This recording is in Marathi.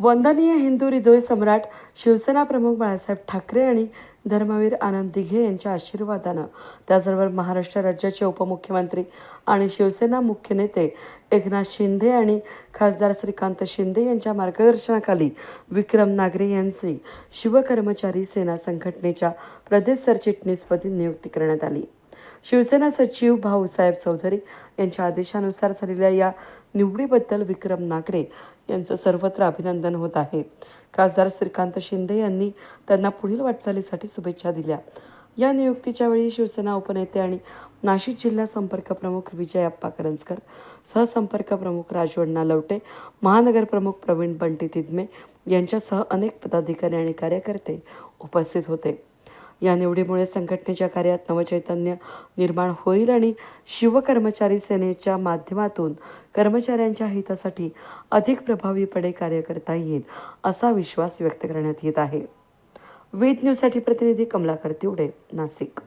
वंदनीय हिंदू हृदय सम्राट शिवसेना प्रमुख बाळासाहेब ठाकरे आणि धर्मवीर आनंद दिघे यांच्या आशीर्वादानं त्याचबरोबर महाराष्ट्र राज्याचे उपमुख्यमंत्री आणि शिवसेना मुख्य नेते एकनाथ शिंदे आणि खासदार श्रीकांत शिंदे यांच्या मार्गदर्शनाखाली विक्रम नागरे यांची शिवकर्मचारी सेना संघटनेच्या प्रदेश सरचिटणीसपदी नियुक्ती करण्यात आली. शिवसेना सचिव भाऊसाहेब चौधरी यांच्या आदेशानुसार झालेल्या या निवडीबद्दल विक्रम नागरे यांचं सर्वत्र अभिनंदन होत आहे. खासदार श्रीकांत शिंदे यांनी त्यांना पुढील वाटचालीसाठी शुभेच्छा दिल्या. या नियुक्तीच्या वेळी शिवसेना उपनेते आणि नाशिक जिल्हा संपर्क प्रमुख विजय अप्पा करंजकर सहसंपर्क प्रमुख राजवण्णा लवटे महानगर प्रमुख प्रवीण बंटी तिदमे यांच्यासह अनेक पदाधिकारी आणि कार्यकर्ते उपस्थित होते. या निवडीमुळे संघटनेच्या कार्यात नवचैतन्य निर्माण होईल आणि शिवकर्मचारी सेनेच्या माध्यमातून कर्मचाऱ्यांच्या हितासाठी अधिक प्रभावीपणे कार्य करता येईल असा विश्वास व्यक्त करण्यात येत आहे. वेद न्यूजसाठी प्रतिनिधी कमलाकर तिवडे नाशिक.